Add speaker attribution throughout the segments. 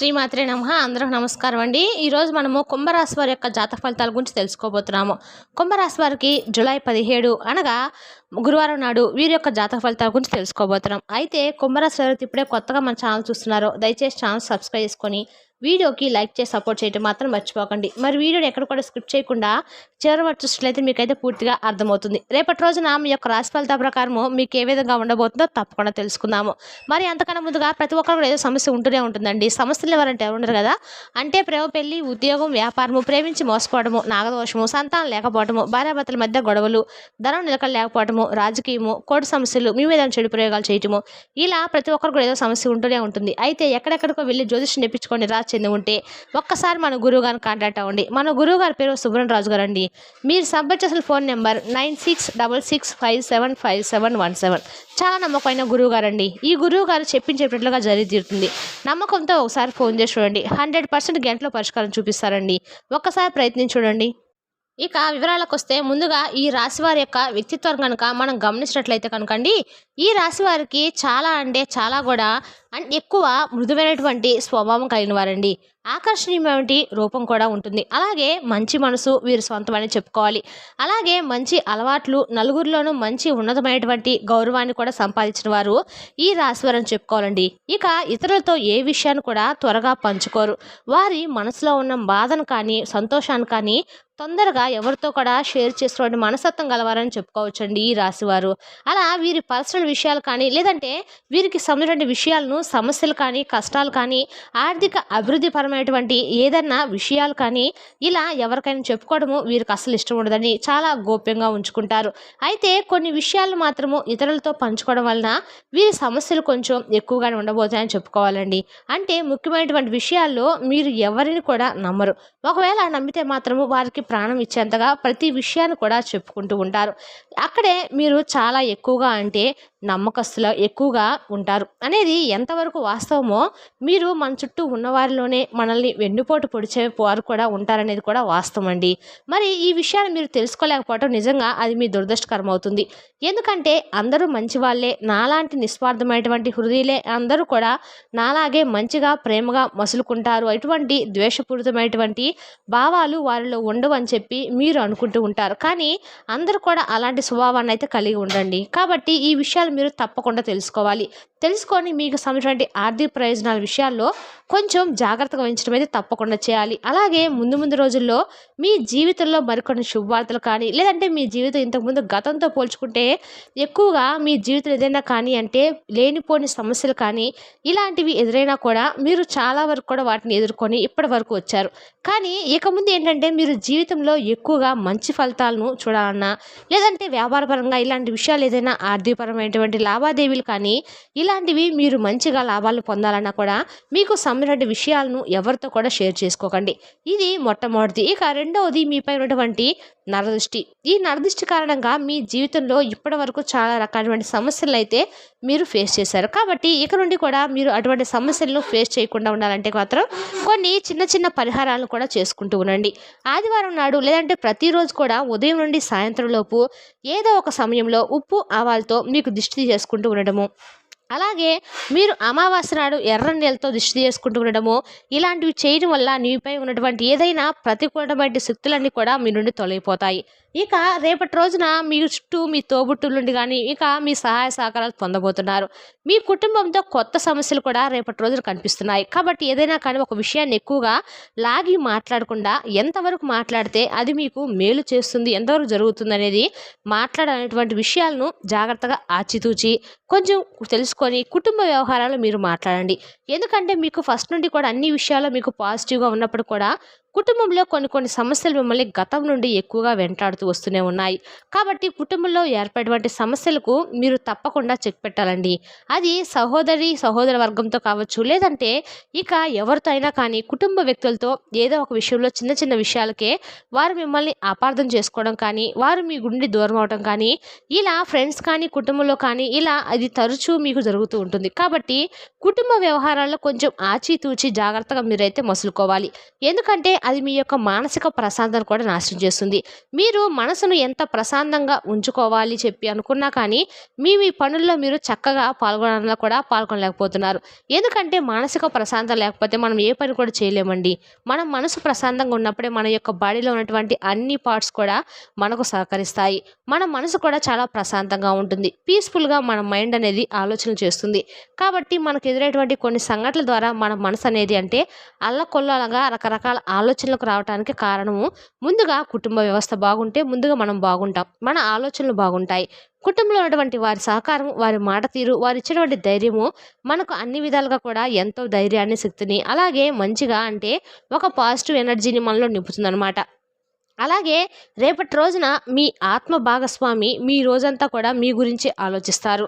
Speaker 1: శ్రీమాత్రే నమ. అందరూ నమస్కారం అండి. ఈరోజు మనము కుంభరాశి వారి యొక్క జాతక ఫలితాల గురించి తెలుసుకోబోతున్నాము. కుంభరాశి వారికి జూలై పదిహేడు అనగా గురువారం నాడు వీరి యొక్క జాతక ఫలితాల గురించి తెలుసుకోబోతున్నాం. అయితే కుంభరాశి వారు ఇప్పుడే కొత్తగా మన ఛానల్ చూస్తున్నారు దయచేసి ఛానల్ సబ్స్క్రైబ్ చేసుకొని వీడియోకి లైక్ చేసి సపోర్ట్ చేయడం మాత్రం మర్చిపోకండి. మరి వీడియోని ఎక్కడ కూడా స్కిప్ చేయకుండా చివరి వరకు చూసినట్లయితే మీకైతే పూర్తిగా అర్థమవుతుంది. రేపటి రోజున మీ యొక్క రాశి ఫలిత ప్రకారము మీకు ఏ విధంగా ఉండబోతుందో తప్పకుండా తెలుసుకుందాము. మరి అంతకన్నా ముందుగా ప్రతి ఒక్కరు కూడా ఏదో సమస్య ఉంటూనే ఉంటుందండి. సమస్యలు ఎవరంటే ఎవరుండరు కదా? అంటే ప్రేమ పెళ్ళి ఉద్యోగం వ్యాపారము ప్రేమించి మోసపోవడము నాగదోషము సంతానం లేకపోవడము భార్యాభర్తల మధ్య గొడవలు ధనం నిలకడ లేకపోవడము రాజకీయము కోడి సమస్యలు మీ మీద చెడు ప్రయోగాలు చేయటము ఇలా ప్రతి ఒక్కరు ఏదో సమస్య ఉంటూనే ఉంటుంది. అయితే ఎక్కడెక్కడికో వెళ్ళి జ్యోతిష్యం తెప్పించుకొని రాసి చెంది ఉంటే ఒక్కసారి మన గురువు గారిని కాంటాక్ట్ అవ్వండి. మన గురువు గారి పేరు సుబ్రహ్మ రాజు గారు అండి మీరు సంప్రదించాల్సిన phone number nine six double six five seven five seven one seven చాలా నమ్మకమైన గురువు గారండి ఈ గురువు గారు చెప్పించేటట్లుగా జరిగి తీరుతుంది. నమ్మకంతో ఒకసారి ఫోన్ చేసి చూడండి. హండ్రెడ్ పర్సెంట్ గంటలో పరిష్కారం చూపిస్తారండి. ఒక్కసారి ప్రయత్నించి చూడండి. ఇక వివరాలకు వస్తే ముందుగా ఈ రాశి వారి యొక్క వ్యక్తిత్వం కనుక మనం గమనించినట్లయితే కనుకండి ఈ రాశి వారికి చాలా అంటే చాలా కూడా అండ్ ఎక్కువ మృదువైనటువంటి స్వభావం కలిగిన వారండి. ఆకర్షణీయమైన రూపం కూడా ఉంటుంది. అలాగే మంచి మనసు వీరి సొంతమని చెప్పుకోవాలి. అలాగే మంచి అలవాట్లు నలుగురిలోనూ మంచి ఉన్నతమైనటువంటి గౌరవాన్ని కూడా సంపాదించిన వారు ఈ రాశివారు అని చెప్పుకోవాలండి. ఇక ఇతరులతో ఏ విషయాన్ని కూడా త్వరగా పంచుకోరు. వారి మనసులో ఉన్న బాధను కానీ సంతోషాన్ని కానీ తొందరగా ఎవరితో కూడా షేర్ చేసుకోవడం మనసత్వం గలవారని చెప్పుకోవచ్చండి ఈ రాశివారు అలా వీరి పర్సనల్ విషయాలు కానీ లేదంటే వీరికి సంబంధించిన విషయాలను సమస్యలు కానీ కష్టాలు కానీ ఆర్థిక అభివృద్ధి పరమైనటువంటి ఏదన్నా విషయాలు కానీ ఇలా ఎవరికైనా చెప్పుకోవడము వీరికి అసలు ఇష్టం ఉండదని చాలా గోప్యంగా ఉంచుకుంటారు. అయితే కొన్ని విషయాలు మాత్రము ఇతరులతో పంచుకోవడం వలన వీరి సమస్యలు కొంచెం ఎక్కువగానే ఉండబోతాయని చెప్పుకోవాలండి. అంటే ముఖ్యమైనటువంటి విషయాల్లో మీరు ఎవరిని కూడా నమ్మరు. ఒకవేళ నమ్మితే మాత్రము వారికి ప్రాణం ఇచ్చేంతగా ప్రతి విషయాన్ని కూడా చెప్పుకుంటూ ఉంటారు. అక్కడే మీరు చాలా ఎక్కువగా అంటే నమ్మకస్తుల ఎక్కువగా ఉంటారు. అనేది ఎంతవరకు వాస్తవమో మీరు మన చుట్టూ ఉన్నవారిలోనే మనల్ని వెన్నుపోటు పొడిచే వారు కూడా ఉంటారనేది కూడా వాస్తవం అండి. మరి ఈ విషయాన్ని మీరు తెలుసుకోలేకపోవటం నిజంగా అది మీ దురదృష్టకరం అవుతుంది ఎందుకంటే అందరూ మంచి వాళ్ళే నాలాంటి నిస్వార్థమైనటువంటి హృదయలే అందరూ కూడా నాలాగే మంచిగా ప్రేమగా మసులుకుంటారు. అటువంటి ద్వేషపూరితమైనటువంటి భావాలు వారిలో ఉండవు అని చెప్పి మీరు అనుకుంటూ ఉంటారు. కానీ అందరూ కూడా అలాంటి స్వభావాన్ని అయితే కలిగి ఉండండి. కాబట్టి ఈ విషయాలు మీరు తప్పకుండా తెలుసుకోవాలి. తెలుసుకొని మీకు సంబంధించిన ఆర్థిక ప్రయోజనాల విషయాల్లో కొంచెం జాగ్రత్తగా వహించడం అయితే తప్పకుండా చేయాలి. అలాగే ముందు ముందు రోజుల్లో మీ జీవితంలో మరికొన్ని శుభవార్తలు కానీ లేదంటే మీ జీవితం ఇంతకుముందు గతంతో పోల్చుకుంటే ఎక్కువగా మీ జీవితం ఏదైనా కానీ అంటే లేనిపోని సమస్యలు కానీ ఇలాంటివి ఎదురైనా కూడా మీరు చాలా వరకు కూడా వాటిని ఎదుర్కొని ఇప్పటి వరకు వచ్చారు. కానీ ఇక ముందు ఏంటంటే మీరు జీవితంలో ఎక్కువగా మంచి ఫలితాలను చూడాలన్నా లేదంటే వ్యాపారపరంగా ఇలాంటి విషయాలు ఏదైనా ఆర్థికపరమైన ఆర్థికపరమైనటువంటి లావాదేవీలు కానీ ఇలాంటివి మీరు మంచిగా లాభాలు పొందాలన్నా కూడా మీకు సంబంధించిన విషయాలను ఎవరితో కూడా షేర్ చేసుకోకండి. ఇది మొట్టమొదటిది ఇక రెండవది మీపై ఉన్నటువంటి నరదృష్టి. ఈ నరదృష్టి కారణంగా మీ జీవితంలో ఇప్పటి వరకు చాలా రకాలైన సమస్యలు అయితే మీరు ఫేస్ చేశారు. కాబట్టి ఇక నుండి కూడా మీరు అటువంటి సమస్యలను ఫేస్ చేయకుండా ఉండాలంటే మాత్రం కొన్ని చిన్న చిన్న పరిహారాలను కూడా చేసుకుంటూ ఉండండి. ఆదివారం నాడు లేదంటే ప్రతిరోజు కూడా ఉదయం నుండి సాయంత్రం లోపు ఏదో ఒక సమయంలో ఉప్పు ఆవాలతో మీకు దిష్టి చేసుకుంటూ ఉండడము. అలాగే మీరు అమావాస్య నాడు ఎర్ర నీళ్ళతో దిష్టి చేసుకుంటూ ఉండడము. ఇలాంటివి చేయడం వల్ల నీపై ఉన్నటువంటి ఏదైనా ప్రతికూలమైన శక్తులన్నీ కూడా మీ నుండి తొలగిపోతాయి. ఇక రేపటి రోజున మీ చుట్టూ మీ తోబుట్టుల నుండి కానీ ఇక మీ సహాయ సహకారాలు పొందబోతున్నారు. మీ కుటుంబంతో కొత్త సమస్యలు కూడా రేపటి రోజున కనిపిస్తున్నాయి. కాబట్టి ఏదైనా కానీ ఒక విషయాన్ని ఎక్కువగా లాగి మాట్లాడకుండా ఎంతవరకు మాట్లాడితే అది మీకు మేలు చేస్తుంది ఎంతవరకు జరుగుతుంది అనేది మాట్లాడాలనేటువంటి విషయాలను జాగ్రత్తగా ఆచితూచి కొంచెం తెలుసుకొని కుటుంబ వ్యవహారాలు మీరు మాట్లాడండి. ఎందుకంటే మీకు ఫస్ట్ నుండి కూడా అన్ని విషయాల్లో మీకు పాజిటివ్గా ఉన్నప్పుడు కూడా కుటుంబంలో కొన్ని కొన్ని సమస్యలు మిమ్మల్ని గతం నుండి ఎక్కువగా వెంటాడుతూ వస్తూనే ఉన్నాయి. కాబట్టి కుటుంబంలో ఏర్పడేటువంటి సమస్యలకు మీరు తప్పకుండా చెక్ పెట్టాలండి. అది సహోదరి సహోదర వర్గంతో కావచ్చు లేదంటే ఇక ఎవరితో అయినా కానీ కుటుంబ వ్యక్తులతో ఏదో ఒక విషయంలో చిన్న చిన్న విషయాలకే వారు మిమ్మల్ని అపార్థం చేసుకోవడం కానీ వారు మీ గుండి దూరం అవడం కానీ ఇలా ఫ్రెండ్స్ కానీ కుటుంబంలో కానీ ఇలా అది తరచూ మీకు జరుగుతూ ఉంటుంది. కాబట్టి కుటుంబ వ్యవహారాల్లో కొంచెం ఆచితూచి జాగ్రత్తగా మీరైతే మసులుకోవాలి. ఎందుకంటే అది మీ యొక్క మానసిక ప్రశాంతతను కూడా నాశనం చేస్తుంది. మీరు మనసును ఎంత ప్రశాంతంగా ఉంచుకోవాలి చెప్పి అనుకున్నా కానీ మీ మీ పనుల్లో మీరు చక్కగా పాల్గొనడంలో కూడా పాల్గొనలేకపోతున్నారు. ఎందుకంటే మానసిక ప్రశాంతత లేకపోతే మనం ఏ పని కూడా చేయలేమండి. మనం మనసు ప్రశాంతంగా ఉన్నప్పుడే మన యొక్క బాడీలో ఉన్నటువంటి అన్ని పార్ట్స్ కూడా మనకు సహకరిస్తాయి. మన మనసు కూడా చాలా ప్రశాంతంగా ఉంటుంది. పీస్ఫుల్గా మన మైండ్ అనేది ఆలోచన చేస్తుంది. కాబట్టి మనకు ఎదురైనటువంటి కొన్ని సంఘటనల ద్వారా మన మనసు అనేది అంటే అల్లకొల్లగా రకరకాల ఆలోచనలకు రావడానికి కారణము ముందుగా కుటుంబ వ్యవస్థ బాగుంటే ముందుగా మనం బాగుంటాం. మన ఆలోచనలు బాగుంటాయి. కుటుంబంలో ఉన్నటువంటి వారి సహకారం వారి మాట తీరు వారు ఇచ్చినటువంటి ధైర్యము మనకు అన్ని విధాలుగా కూడా ఎంతో ధైర్యాన్ని శక్తిని అలాగే మంచిగా అంటే ఒక పాజిటివ్ ఎనర్జీని మనలో నింపుతుందన్నమాట. అలాగే రేపటి రోజున మీ ఆత్మ భాగస్వామి మీ రోజంతా కూడా మీ గురించి ఆలోచిస్తారు.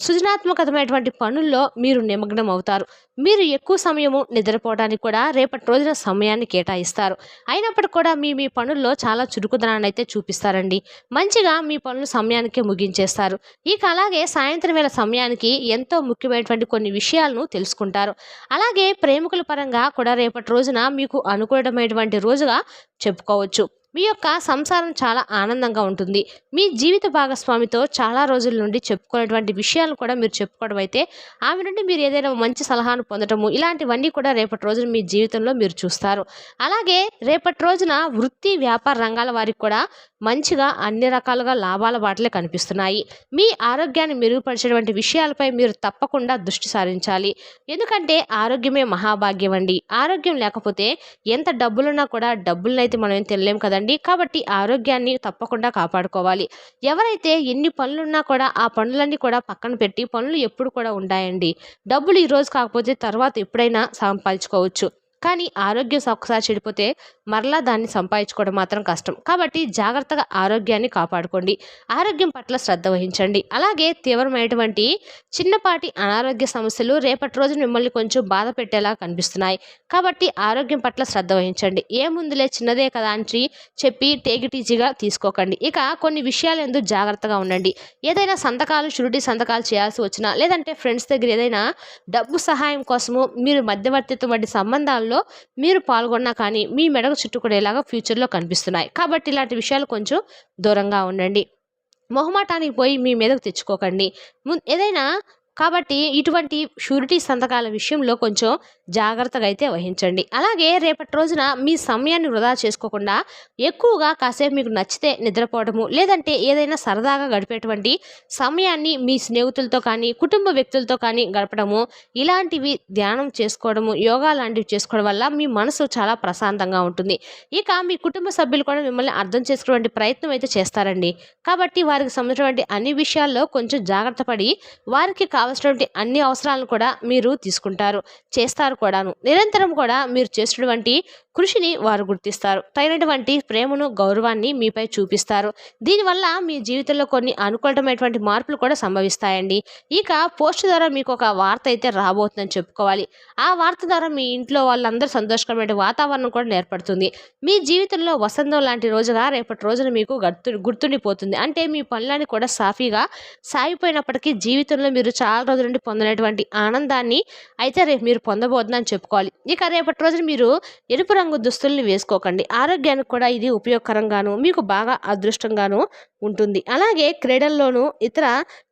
Speaker 1: సృజనాత్మకతమైనటువంటి పనుల్లో మీరు నిమగ్నం అవుతారు మీరు ఎక్కువ సమయము నిద్రపోవడానికి కూడా రేపటి రోజున సమయాన్ని కేటాయిస్తారు. అయినప్పటికీ కూడా మీ మీ పనుల్లో చాలా చురుకుదనాన్ని అయితే చూపిస్తారండి. మంచిగా మీ పనులు సమయానికే ముగించేస్తారు. ఇక అలాగే సాయంత్రం వేళ సమయానికి ఎంతో ముఖ్యమైనటువంటి కొన్ని విషయాలను తెలుసుకుంటారు. అలాగే ప్రేమికుల పరంగా కూడా రేపటి రోజున మీకు అనుకూలమైనటువంటి రోజుగా చెప్పుకోవచ్చు. మీ యొక్క సంసారం చాలా ఆనందంగా ఉంటుంది. మీ జీవిత భాగస్వామితో చాలా రోజుల నుండి చెప్పుకునేటువంటి విషయాలు కూడా మీరు చెప్పుకోవడం అయితే ఆమె నుండి మీరు ఏదైనా మంచి సలహాను పొందటము ఇలాంటివన్నీ కూడా రేపటి రోజున మీ జీవితంలో మీరు చూస్తారు. అలాగే రేపటి రోజున వృత్తి వ్యాపార రంగాల వారికి కూడా మంచిగా అన్ని రకాలుగా లాభాల బాటలే కనిపిస్తున్నాయి. మీ ఆరోగ్యాన్ని మెరుగుపరిచేటువంటి విషయాలపై మీరు తప్పకుండా దృష్టి సారించాలి. ఎందుకంటే ఆరోగ్యమే మహాభాగ్యం అండి. ఆరోగ్యం లేకపోతే ఎంత డబ్బులున్నా కూడా డబ్బులనైతే మనం ఏం తెలియలేం కదండి. కాబట్టి ఆరోగ్యాన్ని తప్పకుండా కాపాడుకోవాలి. ఎవరైతే ఎన్ని పనులున్నా కూడా ఆ పనులన్నీ కూడా పక్కన పెట్టి పనులు ఎప్పుడు కూడా ఉంటాయండి. డబ్బులు ఈరోజు కాకపోతే తర్వాత ఎప్పుడైనా సంపాదించుకోవచ్చు. కానీ ఆరోగ్యం ఒక్కసారి చెడిపోతే మరలా దాన్ని సంపాదించుకోవడం మాత్రం కష్టం. కాబట్టి జాగ్రత్తగా ఆరోగ్యాన్ని కాపాడుకోండి. ఆరోగ్యం పట్ల శ్రద్ధ వహించండి. అలాగే తీవ్రమైనటువంటి చిన్నపాటి అనారోగ్య సమస్యలు రేపటి రోజు మిమ్మల్ని కొంచెం బాధ పెట్టేలా కనిపిస్తున్నాయి. కాబట్టి ఆరోగ్యం పట్ల శ్రద్ధ వహించండి. ఏముందులే చిన్నదే కదా అని చెప్పి టేకిటీజీగా తీసుకోకండి. ఇక కొన్ని విషయాలు ఎందుకు జాగ్రత్తగా ఉండండి. ఏదైనా సంతకాలు షురిటీ సంతకాలు చేయాల్సి వచ్చినా లేదంటే ఫ్రెండ్స్ దగ్గర ఏదైనా డబ్బు సహాయం కోసము మీరు మధ్యవర్తిత్వం వంటి సంబంధాలు సంబంధాల్లో మీరు పాల్గొన్నా కానీ మీ మెడకు చుట్టుకునేలాగా ఫ్యూచర్లో కనిపిస్తున్నాయి. కాబట్టి ఇలాంటి విషయాలు కొంచెం దూరంగా ఉండండి. మొహమాటానికి పోయి మీ మీదకు తెచ్చుకోకండి. ఏదైనా కాబట్టి ఇటువంటి షూరిటీ సంతకాల విషయంలో కొంచెం జాగ్రత్తగా అయితే వహించండి. అలాగే రేపటి రోజున మీ సమయాన్ని వృధా చేసుకోకుండా ఎక్కువగా కాసేపు మీకు నచ్చితే నిద్రపోవడము లేదంటే ఏదైనా సరదాగా గడిపేటువంటి సమయాన్ని మీ స్నేహితులతో కానీ కుటుంబ వ్యక్తులతో కానీ గడపడము ఇలాంటివి ధ్యానం చేసుకోవడము యోగా లాంటివి చేసుకోవడం వల్ల మీ మనసు చాలా ప్రశాంతంగా ఉంటుంది. ఇక మీ కుటుంబ సభ్యులు కూడా మిమ్మల్ని అర్థం చేసుకునేటువంటి ప్రయత్నం అయితే చేస్తారండి. కాబట్టి వారికి సంబంధించినటువంటి అన్ని విషయాల్లో కొంచెం జాగ్రత్త పడి వారికి కావలసినటువంటి అన్ని అవసరాలను కూడా మీరు తీసుకుంటారు చేస్తారు కూడాను. నిరంతరం కూడా మీరు చేసినటువంటి కృషిని వారు గుర్తిస్తారు. తగినటువంటి ప్రేమను గౌరవాన్ని మీపై చూపిస్తారు. దీనివల్ల మీ జీవితంలో కొన్ని అనుకూలమైనటువంటి మార్పులు కూడా సంభవిస్తాయండి. ఇక పోస్ట్ ద్వారా మీకు ఒక వార్త అయితే రాబోతుందని చెప్పుకోవాలి. ఆ వార్త ద్వారా మీ ఇంట్లో వాళ్ళందరూ సంతోషకరమైన వాతావరణం కూడా ఏర్పడుతుంది మీ జీవితంలో వసంతం లాంటి రోజుగా రేపటి రోజున మీకు గుర్తు గుర్తుండిపోతుంది. అంటే మీ పనులని కూడా సాఫీగా సాగిపోయినప్పటికీ జీవితంలో మీరు చాలా రోజుల నుండి పొందినటువంటి ఆనందాన్ని అయితే రేపు మీరు పొందబోతుందని చెప్పుకోవాలి. ఇక రేపటి రోజున మీరు ఎరుపు రంగు దుస్తుల్ని వేసుకోకండి. ఆరోగ్యానికి కూడా ఇది ఉపయోగకరంగాను మీకు బాగా అదృష్టంగాను ఉంటుంది. అలాగే క్రీడల్లోనూ ఇతర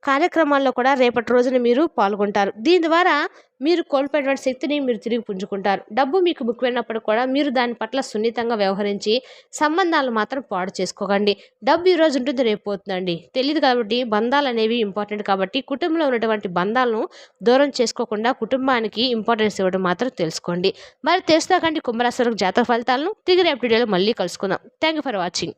Speaker 1: కార్యక్రమాల్లో కూడా రేపటి రోజున మీరు పాల్గొంటారు. దీని ద్వారా మీరు కోల్పోయినటువంటి శక్తిని మీరు తిరిగి పుంజుకుంటారు. డబ్బు మీకు ముఖ్యమైనప్పుడు కూడా మీరు దాని పట్ల సున్నితంగా వ్యవహరించి సంబంధాలు మాత్రం పాడు చేసుకోకండి. డబ్బు ఈరోజు ఉంటుంది రేపు పోతుందండి. తెలియదు కాబట్టి బంధాలు అనేవి ఇంపార్టెంట్ కాబట్టి కుటుంబంలో ఉన్నటువంటి బంధాలను దూరం చేసుకోకుండా కుటుంబానికి ఇంపార్టెన్స్ ఇవ్వడం మాత్రం తెలుసుకోండి. మరి తెలుసుకోకండి కుంభరాశి జాతక ఫలితాలను తిరిగి రేపు వీడియోలో మళ్ళీ కలుసుకుందాం. Thank you for watching